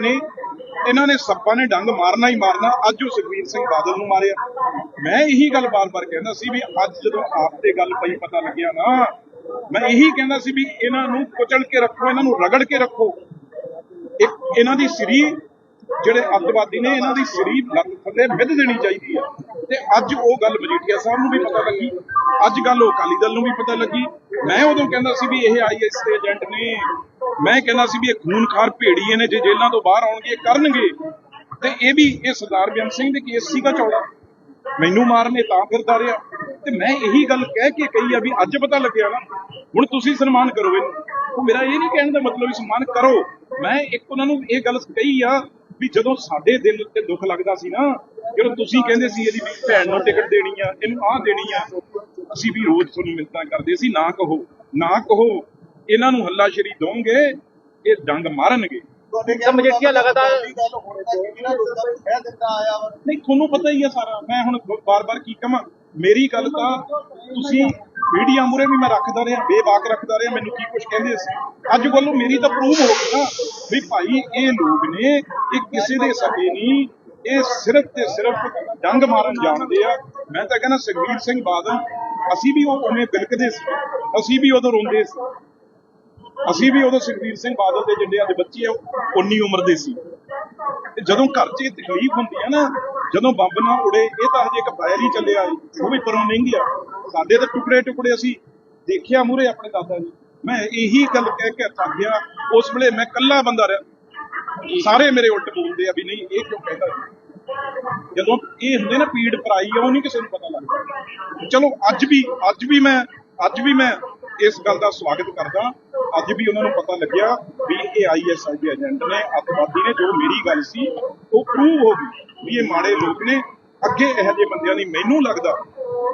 ਨੇ, ਇਹਨਾਂ ਨੇ ਸੱਪਾਂ ਨੇ ਡੰਗ ਮਾਰਨਾ ਹੀ ਮਾਰਨਾ, ਅੱਜ ਉਹ ਸੁਖਬੀਰ ਸਿੰਘ ਬਾਦਲ ਨੂੰ ਮਾਰਿਆ। ਮੈਂ ਇਹੀ ਗੱਲ ਬਾਰ-ਬਾਰ ਕਹਿੰਦਾ ਸੀ ਵੀ ਅੱਜ ਜਦੋਂ ਆਪ ਤੇ ਗੱਲ ਪਈ ਪਤਾ ਲੱਗਿਆ ਨਾ, ਮੈਂ ਇਹੀ ਕਹਿੰਦਾ ਸੀ ਵੀ ਇਹਨਾਂ ਨੂੰ ਕੁਚਲ ਕੇ ਰੱਖੋ, ਇਹਨਾਂ ਨੂੰ ਰਗੜ ਕੇ ਰੱਖੋ। ਇੱਕ ਇਹਨਾਂ ਦੀ ਸਰੀ ਜਿਹੜੇ ਅੱਤਵਾਦੀ ਨੇ, ਇਹਨਾਂ ਦੀ ਸਰੀ ਲੱਤ ਥੱਲੇ ਮਿੱਧ ਦੇਣੀ ਚਾਹੀਦੀ ਹੈ ਤੇ ਅੱਜ ਉਹ ਗੱਲ ਮਜੀਠੀਆ ਸਾਹਿਬ ਨੂੰ ਵੀ ਪਤਾ ਲੱਗੀ। ਅੱਜ ਗੱਲ ਉਹ ਅਕਾਲੀ ਦਲ ਨੂੰ ਵੀ ਪਤਾ ਲੱਗੀ। ਮੈਂ ਉਦੋਂ ਕਹਿੰਦਾ ਸੀ ਵੀ ਇਹ ਆਈਐਸ ਦੇ ਏਜੰਟ ਨੇ, ਮੈਂ ਕਹਿੰਦਾ ਸੀ ਵੀ ਇਹ ਖੂਨਖਾਰ ਭੇੜੀਏ ਨੇ, ਜੇ ਜੇਲ੍ਹਾਂ ਤੋਂ ਬਾਹਰ ਆਉਣਗੇ ਕਰਨਗੇ। ਤੇ ਇਹ ਵੀ, ਇਹ ਸਰਦਾਰ ਬੇਅੰਤ ਸਿੰਘ ਦੇ ਕੇਸ ਸੀਗਾ ਚੌੜਾ। ਮੈਨੂੰ ਮਾਰਨੇ ਤਾਂ ਫਿਰਦਾ ਰਿਹਾ। ਤੇ ਮੈਂ ਇਹੀ ਗੱਲ ਕਹਿ ਕੇ ਕਹੀ ਆ ਵੀ ਅੱਜ ਪਤਾ ਲੱਗਿਆ ਨਾ, ਹੁਣ ਤੁਸੀਂ ਸਨਮਾਨ ਕਰੋ ਇਹਨੂੰ। ਉਹ ਮੇਰਾ ਇਹ ਨਹੀਂ ਕਹਿਣ ਦਾ ਮਤਲਬ ਵੀ ਸਨਮਾਨ ਕਰੋ। ਮੈਂ ਇੱਕ ਉਹਨਾਂ ਨੂੰ ਇਹ ਗੱਲ ਕਹੀ ਆ ਵੀ ਜਦੋਂ ਸਾਡੇ ਦਿਲ ਤੇ ਦੁੱਖ ਲੱਗਦਾ ਸੀ ਨਾ ਜਦੋਂ ਤੁਸੀਂ ਕਹਿੰਦੇ ਸੀ ਇਹਦੀ ਵੀ ਭੈਣ ਨੂੰ ਟਿਕਟ ਦੇਣੀ ਆ ਇਹਨੂੰ ਆਹ ਦੇਣੀ ਆ ਅਸੀਂ ਵੀ ਰੋਜ਼ ਤੁਹਾਨੂੰ ਮਿੰਤਾਂ ਕਰਦੇ ਸੀ ਨਾ ਕਹੋ ਨਾ ਕਹੋ ਇਹਨਾਂ ਨੂੰ ਹੱਲਾਸ਼ੇਰੀ ਦੋਗੇ ਇਹ ਡੰਗ ਮਾਰਨਗੇ। ਸਰ ਮਜੀਠੀਆ ਲਗਾਤਾਰ ਨਹੀਂ ਤੁਹਾਨੂੰ ਪਤਾ ਹੀ ਆ ਸਾਰਾ ਮੈਂ ਹੁਣ ਬਾਰ-ਬਾਰ ਕੀ ਕਹਾਂ ਮੇਰੀ ਗੱਲ ਤਾਂ ਤੁਸੀਂ ਮੀਡੀਆ ਮੂਰੇ ਵੀ ਮੈਂ ਰੱਖਦਾ ਰਿਹਾ ਬੇਬਾਕ ਰੱਖਦਾ ਰਿਹਾ ਮੈਨੂੰ ਕੀ ਕੁਝ ਕਹਿੰਦੇ ਸੀ। ਅੱਜ ਵੱਲੋਂ ਮੇਰੀ ਤਾਂ ਪ੍ਰੂਵ ਹੋ ਗਈ ਨਾ। ਵੀ ਭਾਈ ਇਹ ਲੋਕ ਨੇ, ਇਹ ਕਿਸੇ ਦੇ ਸਕੇ ਨਹੀਂ, ਇਹ ਸਿਰਫ ਤੇ ਸਿਰਫ ਡੰਗ ਮਾਰਨ ਜਾਣਦੇ ਆ। ਮੈਂ ਤਾਂ ਕਹਿੰਦਾ ਸੁਖਬੀਰ ਸਿੰਘ ਬਾਦਲ, ਅਸੀਂ ਵੀ ਉਹ ਉਵੇਂ ਬਿਲਕਦੇ ਸੀ, ਅਸੀਂ ਵੀ ਉਦੋਂ ਰੋਂਦੇ ਸੀ। ਅਸੀਂ ਵੀ ਉਦੋਂ ਸੁਖਬੀਰ ਸਿੰਘ ਬਾਦਲ ਦੇ ਜਿੰਨੇ ਅੱਜ ਬੱਚੇ ਆ 19 ਉਮਰ ਦੇ ਸੀ। ਤੇ ਜਦੋਂ ਘਰ 'ਚ ਇਹ ਤਕਲੀਫ ਹੁੰਦੀ ਆ ਨਾ, ਜਦੋਂ ਬੰਬ ਨਾ ਉੜੇ, ਇਹ ਤਾਂ ਹਜੇ ਇੱਕ ਫਾਇਰ ਹੀ ਚੱਲਿਆ ਉਹ ਵੀ ਪਰੋਂ ਨਹੀਂ ਗਿਆ। ਸਾਡੇ ਤਾਂ ਟੁਕੜੇ ਟੁਕੜੇ ਅਸੀਂ ਦੇਖਿਆ ਮੂਰੇ ਆਪਣੇ ਦਾਦਾ ਜੀ। ਮੈਂ ਇਹੀ ਗੱਲ ਕਹਿ ਕੇ ਥੱਕ ਗਿਆ। ਉਸ ਵੇਲੇ ਮੈਂ ਇਕੱਲਾ ਬੰਦਾ ਰਿਹਾ। ਸਾਰੇ ਮੇਰੇ ਉਲਟ ਬੋਲਦੇ ਆ ਵੀ ਨਹੀਂ, ਇਹ ਕਿਉਂ ਕਹਿੰਦਾ ਜਦੋਂ ਇਹ ਹੁੰਦੇ ਨਾ ਪੀੜ ਪਰਾਈ ਆ, ਉਹ ਨਹੀਂ ਕਿਸੇ ਨੂੰ ਪਤਾ ਲੱਗਦਾ। ਚਲੋ, ਅੱਜ ਵੀ ਅੱਜ ਵੀ ਮੈਂ, ਅੱਜ ਵੀ ਮੈਂ ਇਸ ਗੱਲ ਦਾ ਸਵਾਗਤ ਕਰਦਾ। ਅੱਜ ਵੀ ਉਹਨਾਂ ਨੂੰ ਪਤਾ ਲੱਗਿਆ ਵੀ ਇਹ ਆਈਐਸਆਈ ਦੇ ਏਜੰਟ ਨੇ, ਅੱਤਵਾਦੀ ਨੇ, ਜੋ ਮੇਰੀ ਗੱਲ ਸੀ, ਉਹ ਪ੍ਰੂਵ ਹੋ ਗਈ ਵੀ ਇਹ ਮਾੜੇ ਲੋਕ ਨੇ। ਅੱਗੇ ਇਹੋ ਜਿਹੇ ਬੰਦਿਆਂ ਦੀ ਮੈਨੂੰ ਲੱਗਦਾ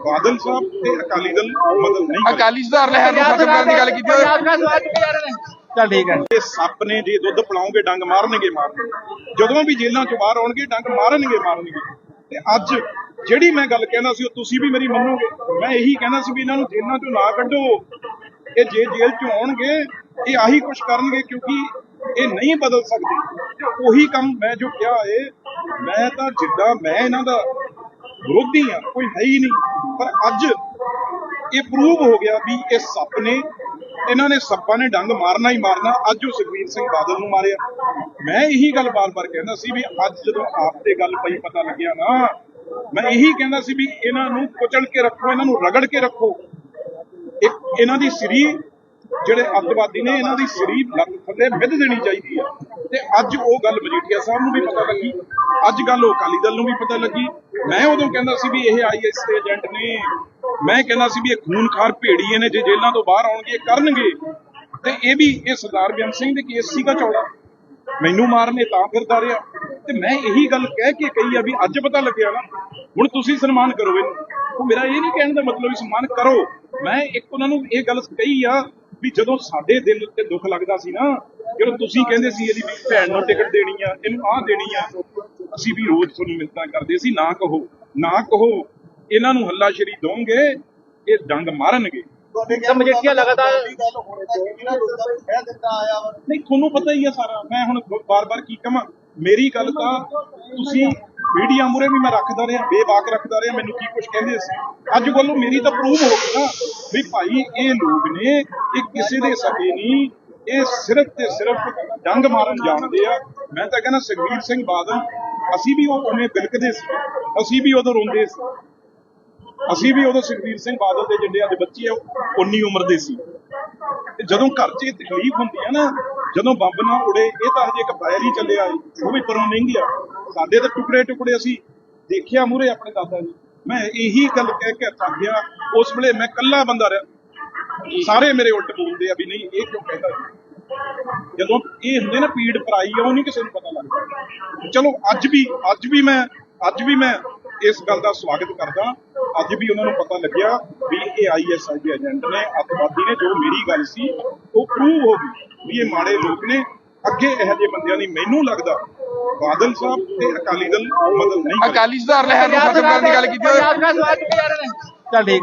ਬਾਦਲ ਸਾਹਿਬ ਤੇ ਅਕਾਲੀ ਦਲ ਮਦਦ ਨਹੀਂ ਅਕਾਲੀ ਸੁਧਾਰ ਲਹਿਰ ਨੂੰ ਖਤਮ ਕਰਨ ਦੀ ਗੱਲ ਕੀਤੀ ਨੇ। ਚੱਲ ਠੀਕ ਹੈ। ਇਹ ਸੱਪ ਨੇ ਜੇ ਦੁੱਧ ਪਿਲਾਉਂਗੇ ਡੰਗ ਮਾਰਨਗੇ ਮਾਰਨਗੇ। ਜਦੋਂ ਵੀ ਜੇਲ੍ਹਾਂ ਚੋਂ ਬਾਹਰ ਆਉਣਗੇ ਡੰਗ ਮਾਰਨਗੇ ਮਾਰਨਗੇ। ਤੇ ਅੱਜ ਜਿਹੜੀ ਮੈਂ ਗੱਲ ਕਹਿੰਦਾ ਸੀ ਉਹ ਤੁਸੀਂ ਵੀ ਮੇਰੀ ਮੰਨੋਗੇ। ਮੈਂ ਇਹੀ ਕਹਿੰਦਾ ਸੀ ਵੀ ਇਹਨਾਂ ਨੂੰ ਜੇਲ੍ਹਾਂ ਚੋਂ ਨਾ ਕੱਢੋ। ਇਹ ਜੇ ਜੇਲ੍ਹ ਚੋਂ ਆਉਣਗੇ ਇਹ ਆਹੀ ਕੁਝ ਕਰਨਗੇ ਕਿਉਂਕਿ ਇਹ ਨਹੀਂ ਬਦਲ ਸਕਦੇ। ਤੇ ਉਹੀ ਕੰਮ ਮੈਂ ਜੋ ਕਿਹਾ ਏ ਮੈਂ ਤਾਂ ਜਿੱਦਾਂ ਮੈਂ ਇਹਨਾਂ ਦਾ ਵਿਰੋਧੀ ਆ ਕੋਈ ਹੈ ਹੀ ਨਹੀਂ। ਪਰ ਅੱਜ ਇਹ ਪ੍ਰੂਵ ਹੋ ਗਿਆ ਵੀ ਇਹ ਸੱਪ ਨੇ, ਇਹਨਾਂ ਨੇ ਸੱਪਾਂ ਨੇ ਡੰਗ ਮਾਰਨਾ ਹੀ ਮਾਰਨਾ, ਅੱਜ ਉਹ ਸੁਖਬੀਰ ਸਿੰਘ ਬਾਦਲ ਨੂੰ ਮਾਰਿਆ। ਮੈਂ ਇਹੀ ਗੱਲ ਬਾਰ-ਬਾਰ ਕਹਿੰਦਾ ਸੀ ਵੀ ਅੱਜ ਜਦੋਂ ਆਪ ਤੇ ਗੱਲ ਪਈ ਪਤਾ ਲੱਗਿਆ ਨਾ, ਮੈਂ ਇਹੀ ਕਹਿੰਦਾ ਸੀ ਵੀ ਇਹਨਾਂ ਨੂੰ ਕੁਚਲ ਕੇ ਰੱਖੋ, ਇਹਨਾਂ ਨੂੰ ਰਗੜ ਕੇ ਰੱਖੋ। ਇੱਕ ਇਹਨਾਂ ਦੀ ਸਰੀਰ, ਜਿਹੜੇ ਅੱਤਵਾਦੀ ਨੇ, ਇਹਨਾਂ ਦੀ ਸਰੀਰ ਲੱਤ ਥੱਲੇ ਮਿੱਧ ਦੇਣੀ ਚਾਹੀਦੀ ਆ। ਤੇ ਅੱਜ ਉਹ ਗੱਲ ਮਜੀਠੀਆ ਸਾਹਿਬ ਨੂੰ ਵੀ ਪਤਾ ਲੱਗੀ। ਅੱਜ ਗੱਲ ਉਹ ਅਕਾਲੀ ਦਲ ਨੂੰ ਵੀ ਪਤਾ ਲੱਗੀ। ਮੈਂ ਉਦੋਂ ਕਹਿੰਦਾ ਸੀ ਵੀ ਇਹ ਆਈਐਸ ਦੇ ਏਜੰਟ ਨੇ, ਮੈਂ ਕਹਿੰਦਾ ਸੀ ਵੀ ਇਹ ਖੂਨਖਾਰ ਭੇੜੀਏ ਨੇ, ਜੇ ਜੇਲ੍ਹਾਂ ਤੋਂ ਬਾਹਰ ਆਉਣਗੇ ਕਰਨਗੇ। ਤੇ ਇਹ ਵੀ ਇਹ ਸਰਦਾਰ ਬੇਅੰਤ ਸਿੰਘ ਦੇ ਕੇਸ ਸੀਗਾ ਚੌੜਾ। ਮੈਨੂੰ ਮਾਰਨੇ ਤਾਂ ਫਿਰਦਾ ਰਿਹਾ। ਤੇ ਮੈਂ ਇਹੀ ਗੱਲ ਕਹਿ ਕੇ ਕਹੀ ਆ ਵੀ ਅੱਜ ਪਤਾ ਲੱਗਿਆ ਨਾ, ਹੁਣ ਤੁਸੀਂ ਸਨਮਾਨ ਕਰੋ ਇਹਨੂੰ। ਉਹ ਮੇਰਾ ਇਹ ਨਹੀਂ ਕਹਿਣ ਦਾ ਮਤਲਬ ਵੀ ਸਨਮਾਨ ਕਰੋ। ਮੈਂ ਇੱਕ ਉਹਨਾਂ ਨੂੰ ਇਹ ਗੱਲ ਕਹੀ ਆ ਵੀ ਜਦੋਂ ਸਾਡੇ ਦਿਲ ਤੇ ਦੁੱਖ ਲੱਗਦਾ ਸੀ ਨਾ ਜਦੋਂ ਤੁਸੀਂ ਕਹਿੰਦੇ ਸੀ ਇਹਦੀ ਵੀ ਭੈਣ ਨੂੰ ਟਿਕਟ ਦੇਣੀ ਆ ਇਹਨੂੰ ਆਹ ਦੇਣੀ ਆ ਅਸੀਂ ਵੀ ਰੋਜ਼ ਤੁਹਾਨੂੰ ਮਿੰਤਾਂ ਕਰਦੇ ਸੀ ਨਾ ਕਹੋ ਨਾ ਕਹੋ ਇਹਨਾਂ ਨੂੰ ਹੱਲਾਸ਼ੇਰੀ ਦੋਗੇ ਇਹ ਡੰਗ ਮਾਰਨਗੇ। ਸਰ ਮਜੀਠੀਆ ਲਗਾਤਾਰ ਨਹੀਂ ਤੁਹਾਨੂੰ ਪਤਾ ਹੀ ਆ ਸਾਰਾ ਮੈਂ ਹੁਣ ਬਾਰ-ਬਾਰ ਕੀ ਕਹਾਂ ਮੇਰੀ ਗੱਲ ਤਾਂ ਤੁਸੀਂ ਮੀਡੀਆ ਮੂਰੇ ਵੀ ਮੈਂ ਰੱਖਦਾ ਰਿਹਾ ਬੇਬਾਕ ਰੱਖਦਾ ਰਿਹਾ ਮੈਨੂੰ ਕੀ ਕੁਝ ਕਹਿੰਦੇ ਸੀ। ਅੱਜ ਵੱਲੋਂ ਮੇਰੀ ਤਾਂ ਪ੍ਰੂਵ ਹੋ ਗਈ ਨਾ ਵੀ ਭਾਈ ਇਹ ਲੋਕ ਨੇ ਇਹ ਕਿਸੇ ਦੇ ਸਕੇ ਨਹੀਂ ਇਹ ਸਿਰਫ ਤੇ ਸਿਰਫ ਡੰਗ ਮਾਰਨ ਜਾਣਦੇ ਆ। ਮੈਂ ਤਾਂ ਕਹਿੰਦਾ ਸੁਖਬੀਰ ਸਿੰਘ ਬਾਦਲ, ਅਸੀਂ ਵੀ ਉਹ ਉਵੇਂ ਬਿਲਕਦੇ ਸੀ। ਅਸੀਂ ਵੀ ਉਦੋਂ ਰੋਂਦੇ ਸੀ। ਅਸੀਂ ਵੀ ਉਦੋਂ ਸੁਖਬੀਰ ਸਿੰਘ ਬਾਦਲ ਦੇ ਜਿੰਨੇ ਅੱਜ ਬੱਚੇ ਆ 19 ਉਮਰ ਦੇ ਸੀ। ਤੇ ਜਦੋਂ ਘਰ 'ਚ ਇਹ ਤਕਲੀਫ ਹੁੰਦੀ ਹੈ ਨਾ, ਜਦੋਂ ਬੰਬ ਨਾ ਉੜੇ, ਇਹ ਤਾਂ ਹਜੇ ਇੱਕ ਫਾਇਰ ਹੀ ਚੱਲਿਆ ਉਹ ਵੀ ਪਰੋਂ ਨਹੀਂ ਸਾਡੇ ਤਾਂ ਟੁਕੜੇ ਟੁਕੜੇ ਅਸੀਂ ਦੇਖਿਆ ਮੂਰੇ ਆਪਣੇ ਦਾਦਾ ਜੀ। ਮੈਂ ਇਹੀ ਗੱਲ ਕਹਿ ਕੇ ਥੱਕ ਗਿਆ ਉਸ ਵੇਲੇ ਮੈਂ ਇਕੱਲਾ ਬੰਦਾ ਰਿਹਾ। ਸਾਰੇ ਮੇਰੇ ਉਲਟ ਬੋਲਦੇ ਆ ਵੀ ਨਹੀਂ, ਇਹ ਕਿਉਂ ਕਹਿੰਦਾ ਜਦੋਂ ਇਹ ਹੁੰਦੇ ਨਾ ਪੀੜ ਪਰਾਈ ਆ ਉਹ ਨਹੀਂ ਕਿਸੇ ਨੂੰ ਪਤਾ ਲੱਗਦਾ। ਚਲੋ ਅੱਜ ਵੀ ਅੱਜ ਵੀ ਮੈਂ ਅੱਜ ਵੀ ਮੈਂ ਇਸ ਗੱਲ ਦਾ ਸਵਾਗਤ ਕਰਦਾ ਅੱਜ ਵੀ ਉਹਨਾਂ ਨੂੰ ਪਤਾ ਲੱਗਿਆ ਵੀ ਇਹ ਆਈਐਸਆਈ ਦੇ ਏਜੰਟ ਨੇ ਅੱਤਵਾਦੀ ਨੇ ਜੋ ਮੇਰੀ ਗੱਲ ਸੀ ਉਹ ਪ੍ਰੂਵ ਹੋ ਗਈ ਵੀ ਇਹ ਮਾੜੇ ਲੋਕ ਨੇ। ਅੱਗੇ ਇਹੋ ਜਿਹੇ ਬੰਦਿਆਂ ਦੀ ਮੈਨੂੰ ਲੱਗਦਾ ਬਾਦਲ ਸਾਹਿਬ ਤੇ ਅਕਾਲੀ ਦਲ ਮਦਦ ਨਹੀਂ ਅਕਾਲੀ ਸੁਧਾਰ ਲਹਿਰ ਨੂੰ ਖਤਮ ਕਰਨ ਦੀ ਗੱਲ ਕੀਤੀ ਨੇ। ਚੱਲ ਠੀਕ ਹੈ।